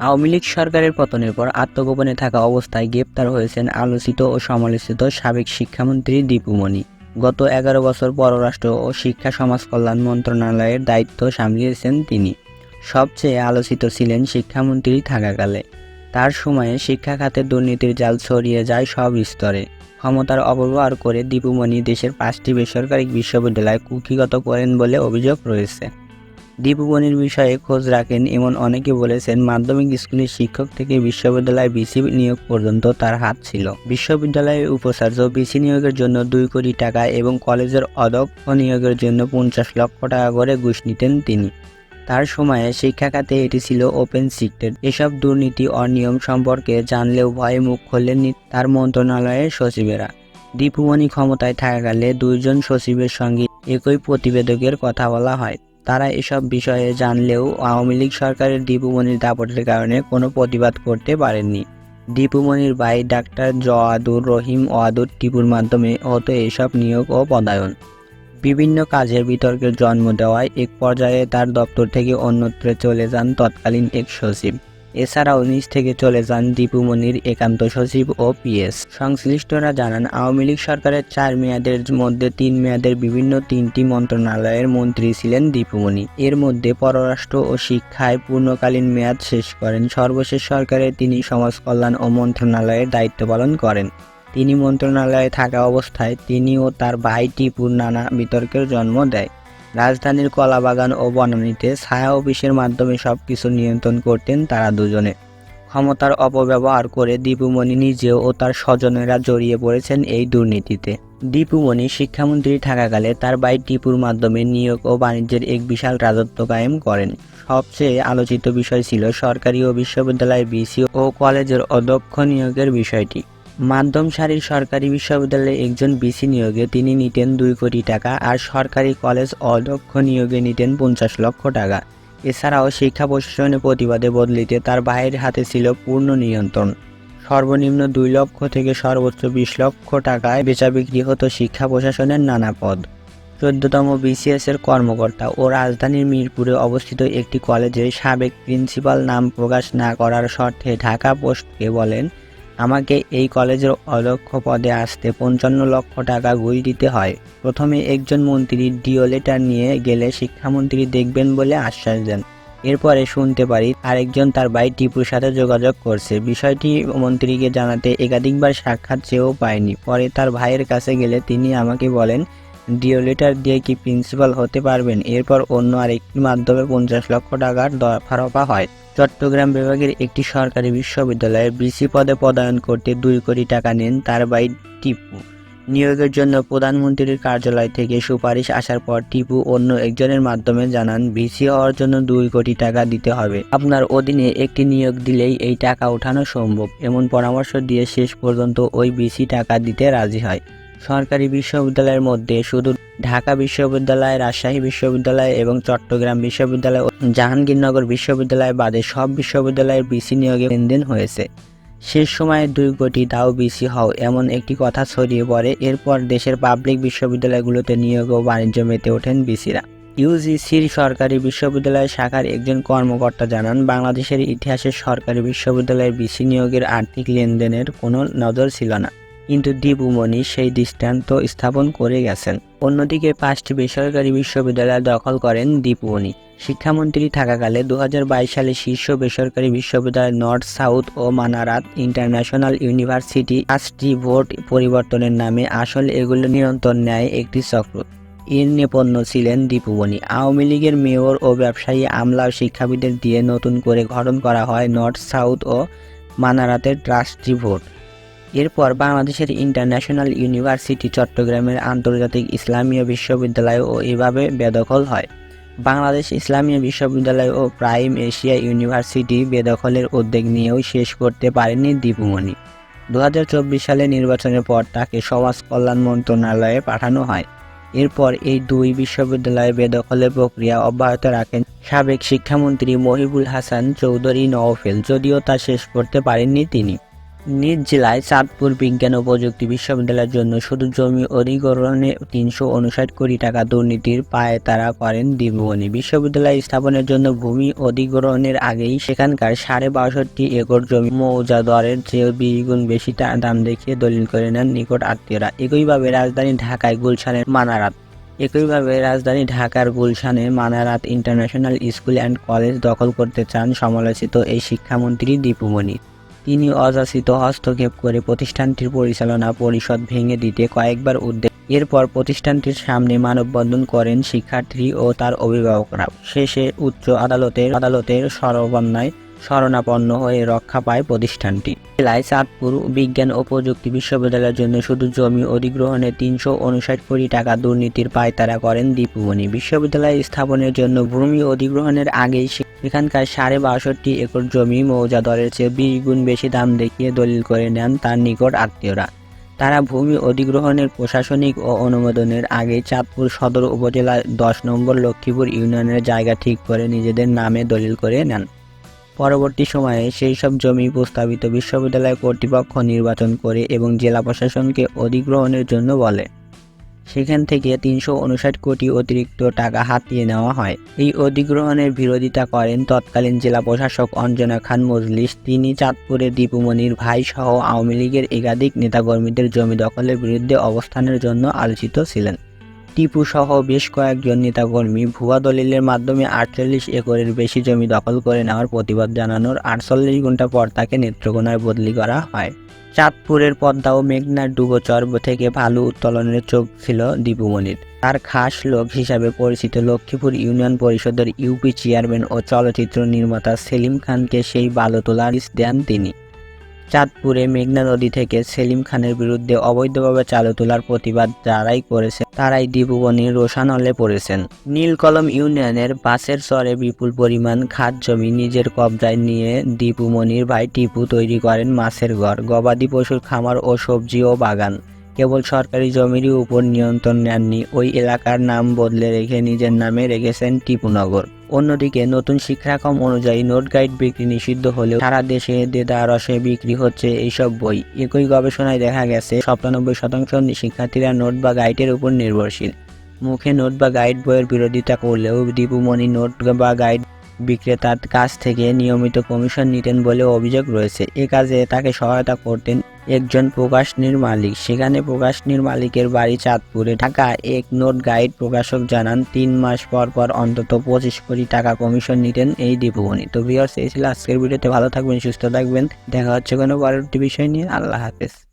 আওয়ামী লীগ সরকারের পতনের পর আত্মগোপনে থাকা অবস্থায় গ্রেপ্তার হয়েছেন আলোচিত ও সমালোচিত সাবেক শিক্ষামন্ত্রী দীপুমণি গত এগারো বছর পররাষ্ট্র ও শিক্ষা সমাজ কল্যাণ মন্ত্রণালয়ের দায়িত্ব সামলিয়েছেন তিনি। সবচেয়ে আলোচিত ছিলেন শিক্ষামন্ত্রী থাকাকালে। তার সময়ে শিক্ষা খাতে দুর্নীতির জাল ছড়িয়ে যায় সব স্তরে। ক্ষমতার অপব্যবহার করে দীপুমণি দেশের পাঁচটি বেসরকারি বিশ্ববিদ্যালয় কুক্ষিগত করেন বলে অভিযোগ রয়েছে। দীপুমণির বিষয়ে খোঁজ রাখেন এমন অনেকে বলেছেন, মাধ্যমিক স্কুলের শিক্ষক থেকে বিশ্ববিদ্যালয় বিসি নিয়োগ পর্যন্ত তার হাত ছিল। বিশ্ববিদ্যালয়ের উপাচার্য বিসি নিয়োগের জন্য দুই কোটি টাকা এবং কলেজের অধ্যক্ষ নিয়োগের জন্য পঞ্চাশ লক্ষ টাকা করে ঘুষ নিতেন তিনি। তার সময়ে শিক্ষা খাতে এটি ছিল ওপেন সিক্রেট। এসব দুর্নীতি অনিয়ম সম্পর্কে জানলেও ভয়ে মুখ খোলেননি তার মন্ত্রণালয়ের সচিবেরা। দীপুমণি ক্ষমতায় থাকাকালে দুইজন সচিবের সঙ্গে একই প্রতিবেদকের কথা বলা হয়। তারা এসব বিষয়ে জানলেও আওয়ামী লীগ সরকারের দীপুমণির দাপটের কারণে কোনো প্রতিবাদ করতে পারেননি। দীপুমণির ভাই ডাক্তার জওয়াদুর রহিম ওয়াদুর টিপুর মাধ্যমে হতো এসব নিয়োগ ও পদায়ন। বিভিন্ন কাজের বিতর্কের জন্ম দেওয়ায় এক পর্যায়ে তার দপ্তর থেকে অন্যত্রে চলে যান তৎকালীন এক সচিব। এছাড়াও নিজ থেকে চলে যান দীপুমণির একান্ত সচিব ও পিএস সংশ্লিষ্টরা জানান, আওয়ামী লীগ সরকারের চার মেয়াদের মধ্যে তিন মেয়াদের বিভিন্ন তিনটি মন্ত্রণালয়ের মন্ত্রী ছিলেন দীপুমণি এর মধ্যে পররাষ্ট্র ও শিক্ষায় পূর্ণকালীন মেয়াদ শেষ করেন। সর্বশেষ সরকারে তিনি সমাজ কল্যাণ ও মন্ত্রণালয়ের দায়িত্ব পালন করেন। তিনি মন্ত্রণালয়ে থাকা অবস্থায় তিনি ও তার ভাই টিপুর নানা বিতর্কের জন্ম দেয়। রাজধানীর কলাবাগান ও বনানীতে ছায়া অফিসের মাধ্যমে সবকিছু নিয়ন্ত্রণ করতেন তারা দুজনে। ক্ষমতার অপব্যবহার করে দীপুমণি নিজেও ও তার স্বজনেরা জড়িয়ে পড়েছেন এই দুর্নীতিতে। দীপুমণি শিক্ষামন্ত্রী থাকাকালে তার ভাই টিপুর মাধ্যমে নিয়োগ ও বাণিজ্যের এক বিশাল রাজত্ব কায়েম করেন। সবচেয়ে আলোচিত বিষয় ছিল সরকারি ও বিশ্ববিদ্যালয়ের বিসি ও কলেজের অধ্যক্ষ নিয়োগের বিষয়টি। মাধ্যম সারির সরকারি বিশ্ববিদ্যালয়ে একজন বিসি নিয়োগে তিনি নিতেন দুই কোটি টাকা আর সরকারি কলেজ অধ্যক্ষ নিয়োগে নিতেন পঞ্চাশ লক্ষ টাকা। এছাড়াও শিক্ষা প্রশাসনের প্রতিবাদে বদলিতে তার ভাইয়ের হাতে ছিল পূর্ণ নিয়ন্ত্রণ। সর্বনিম্ন দুই লক্ষ থেকে সর্বোচ্চ বিশ লক্ষ টাকায় বেচা বিক্রি হতো শিক্ষা প্রশাসনের নানা পদ। চোদ্দতম বিসিএস এর কর্মকর্তা ও রাজধানীর মিরপুরে অবস্থিত একটি কলেজের সাবেক প্রিন্সিপাল নাম প্রকাশ না করার শর্তে ঢাকা পোস্টকে বলেন আমাকে এই কলেজের অলক্ষ পদে আসতে পঞ্চান্ন লক্ষ টাকা ঘুষ দিতে হয়। প্রথমে একজন মন্ত্রী ডিও লেটার নিয়ে গেলে শিক্ষামন্ত্রী দেখবেন বলে আশ্বাস দেন। এরপরে শুনতে পারি আরেকজন তার ভাই টিপুর সাথে যোগাযোগ করছে। বিষয়টি মন্ত্রীকে জানাতে একাধিকবার সাক্ষাৎ চেয়েও পায়নি। পরে তার ভাইয়ের কাছে গেলে তিনি আমাকে বলেন ডিও লেটার দিয়ে কি প্রিন্সিপাল হতে পারবেন? এরপর অন্য আরেকটি মাধ্যমে পঞ্চাশ লক্ষ টাকার দফারফা হয়। চট্টগ্রাম বিভাগের একটি সরকারি বিশ্ববিদ্যালয়ে বিসি পদে পদায়ন করতে দুই কোটি টাকা নেন তার ভাই টিপু। নিয়োগের জন্য প্রধানমন্ত্রীর কার্যালয় থেকে সুপারিশ আসার পর টিপু অন্য একজনের মাধ্যমে জানান ভিসি হওয়ার জন্য দুই কোটি টাকা দিতে হবে। আপনার অধীনে একটি নিয়োগ দিলেই এই টাকা ওঠানো সম্ভব। এমন পরামর্শ দিয়ে শেষ পর্যন্ত ওই বিসি টাকা দিতে রাজি হয়। সরকারি বিশ্ববিদ্যালয়ের মধ্যে শুধু ঢাকা বিশ্ববিদ্যালয়, রাজশাহী বিশ্ববিদ্যালয় এবং চট্টগ্রাম বিশ্ববিদ্যালয় ও জাহাঙ্গীরনগর বিশ্ববিদ্যালয় বাদে সব বিশ্ববিদ্যালয়ের বিসি নিয়োগে লেনদেন হয়েছে। শেষ সময়ে দুই কোটি দাও বিসি হও এমন একটি কথা ছড়িয়ে পড়ে। এরপর দেশের পাবলিক বিশ্ববিদ্যালয়গুলোতে নিয়োগ ও বাণিজ্য মেতে ওঠেন বিসিরা। ইউজিসির সরকারি বিশ্ববিদ্যালয় শাখার একজন কর্মকর্তা জানান, বাংলাদেশের ইতিহাসে সরকারি বিশ্ববিদ্যালয়ের বিসি নিয়োগের আর্থিক লেনদেনের কোনো নজর ছিল না। কিন্তু দীপুমণি সেই দৃষ্টান্ত স্থাপন করে গেছেন। অন্যদিকে পাঁচটি বেসরকারি বিশ্ববিদ্যালয় দখল করেন দীপুমণি। শিক্ষামন্ত্রী থাকাকালে দু হাজার বাইশ সালে শীর্ষ বেসরকারি বিশ্ববিদ্যালয় নর্থ, সাউথ ও মানারাত ইন্টারন্যাশনাল ইউনিভার্সিটি পাঁচটি ভোট পরিবর্তনের নামে আসলে এগুলো নিয়ন্ত্রণ নেয় একটি চক্র। এর নেপথ্য ছিলেন দীপুমণি। আওয়ামী লীগের মেয়র ও ব্যবসায়ী আমলা ও শিক্ষাবিদদের দিয়ে নতুন করে গঠন করা হয় নর্থ, সাউথ ও মানারাতের ট্রাস্টি ভোট এরপর বাংলাদেশের ইন্টারন্যাশনাল ইউনিভার্সিটি চট্টগ্রামের আন্তর্জাতিক ইসলামীয় বিশ্ববিদ্যালয় ও এভাবে বেদখল হয়। বাংলাদেশ ইসলামীয় বিশ্ববিদ্যালয় ও প্রাইম এশিয়া ইউনিভার্সিটি বেদখলের উদ্যোগ নিয়েও শেষ করতে পারেনি দীপুমণি। দু হাজার চব্বিশ সালে নির্বাচনের পর তাকে সমাজ কল্যাণ মন্ত্রণালয়ে পাঠানো হয়। এরপর এই দুই বিশ্ববিদ্যালয়ে বেদখলের প্রক্রিয়া অব্যাহত রাখেন সাবেক শিক্ষামন্ত্রী মহিবুল হাসান চৌধুরী নওফেল, যদিও তা শেষ করতে পারেননি তিনি। নিজ জেলায় চাঁদপুর বিজ্ঞান ও প্রযুক্তি বিশ্ববিদ্যালয়ের জন্য শুধু জমি অধিগ্রহণে তিনশো উনষাট কোটি টাকা দুর্নীতির পায়ে তারা করেন দীপবনি বিশ্ববিদ্যালয় স্থাপনের জন্য ভূমি অধিগ্রহণের আগেই সেখানকার সাড়ে বাষট্টি একর জমি মৌজা দরের চেয়ে বিশ গুণ বেশি দাম দেখিয়ে দলিল করে নেন নিকট আত্মীয়রা। একইভাবে রাজধানী ঢাকায় গুলশানের মানারাত। একইভাবে রাজধানী ঢাকার গুলশানে Manarat international school and college দখল করতে চান সমালোচিত এই শিক্ষামন্ত্রী দীপুমণি। তিনি অযাচিত হস্তক্ষেপ করে প্রতিষ্ঠানটির পরিচালনা পরিষদ ভেঙে দিতে কয়েকবার উদ্যোগ এরপর প্রতিষ্ঠানটির সামনে মানববন্ধন করেন শিক্ষার্থী ও তার অভিভাবকরা। শেষে উচ্চ আদালতের আদালতের সরবন্যায় শরণাপন্ন হয়ে রক্ষা পায় প্রতিষ্ঠানটি। জেলায় চাঁদপুর বিজ্ঞান ও প্রযুক্তি বিশ্ববিদ্যালয়ের জন্য শুধু জমি অধিগ্রহণে তিনশো উনষাট কোটি টাকা দুর্নীতির পায়তারা করেন দীপুমণি বিশ্ববিদ্যালয় স্থাপনের জন্য ভূমি অধিগ্রহণের আগেই এখানকার সাড়ে বাষট্টি একর জমি মৌজা দরের চেয়ে বিশ গুণ বেশি দাম দেখিয়ে দলিল করে নেন তার নিকট আত্মীয়রা। তারা ভূমি অধিগ্রহণের প্রশাসনিক ও অনুমোদনের আগে চাঁদপুর সদর উপজেলার দশ নম্বর লক্ষ্মীপুর ইউনিয়নের জায়গা ঠিক করে নিজেদের নামে দলিল করে নেন। পরবর্তী সময়ে সেই সব জমি প্রস্তাবিত বিশ্ববিদ্যালয় কর্তৃপক্ষ নির্বাচন করে এবং জেলা প্রশাসনকে অধিগ্রহণের জন্য বলে। সেখান থেকে তিনশো উনষাট কোটি অতিরিক্ত টাকা হাতিয়ে নেওয়া হয়। এই অধিগ্রহণের বিরোধিতা করেন তৎকালীন জেলা প্রশাসক অঞ্জনা খান মজলিস। তিনি চাঁদপুরে দীপুমণির ভাই সহ আওয়ামী লীগের একাধিক নেতাকর্মীদের জমি দখলের বিরুদ্ধে অবস্থানের জন্য আলোচিত ছিলেন। টিপু সহ বেশ কয়েকজন নেতাকর্মী ভুয়া দলিলের মাধ্যমে আটচল্লিশ একরের বেশি জমি দখল করে নেওয়ার প্রতিবাদ জানানোর আটচল্লিশ ঘণ্টা পর তাকে নেত্রকোনায় বদলি করা হয়। চাঁদপুরের পদ্মা ও মেঘনার ডুবোচর থেকে ভালো উত্তোলনের চোখ ছিল দীপুমণির তার খাস লোক হিসাবে পরিচিত লক্ষ্মীপুর ইউনিয়ন পরিষদের ইউপি চেয়ারম্যান ও চলচ্চিত্র নির্মাতা সেলিম খানকে সেই বালু তোলার দেন তিনি। চাঁদপুরে মেঘনা নদী থেকে সেলিম খানের বিরুদ্ধে অবৈধভাবে চালু তোলার প্রতিবাদ যারাই করেছে, তারাই দীপুবনির রোশানলে পড়েছেন। নীলকলম ইউনিয়নের বাসের চরে বিপুল পরিমাণ খাদ জমি নিজের কবজায় নিয়ে দীপুমনির ভাই টিপু তৈরি করেন মাছের ঘর, গবাদি পশুর খামার ও সবজি ও বাগান। কেবল সরকারি জমিরই উপর নিয়ন্ত্রণ নেননি, ওই এলাকার নাম বদলে রেখে নিজের নামে রেখেছেন টিপুনগর। অন্যদিকে নতুন শিক্ষাক্রম অনুযায়ী নোট গাইড বিক্রি নিষিদ্ধ হলেও সারা দেশে দেদারসে বিক্রি হচ্ছে এইসব বই। একই গবেষণায় দেখা গেছে, সাতানব্বই শতাংশ শিক্ষার্থীরা নোট বা গাইডের উপর নির্ভরশীল। মুখে নোট বা গাইড বইয়ের বিরোধিতা করলেও দীপুমণি নোট বা গাইড বিক্রেতার কাছ থেকে নিয়মিত কমিশন নিতেন বলে অভিযোগ রয়েছে। এ কাজে তাকে সহায়তা করতেন একজন প্রকাশনীর মালিক। সেখানে প্রকাশনীর মালিকের বাড়ি চাঁদপুরে। ঢাকা এক নোট গাইড প্রকাশক জানান, তিন মাস পর পর অন্তত পঁচিশ কোটি টাকা কমিশন নিতেন এই দীপমণি তো ভিওর্স এই ছিল আজকের ভিডিওতে। ভালো থাকবেন, সুস্থ থাকবেন। দেখা হচ্ছে কোনো পরবর্তী বিষয় নিয়ে। আল্লাহ হাফেজ।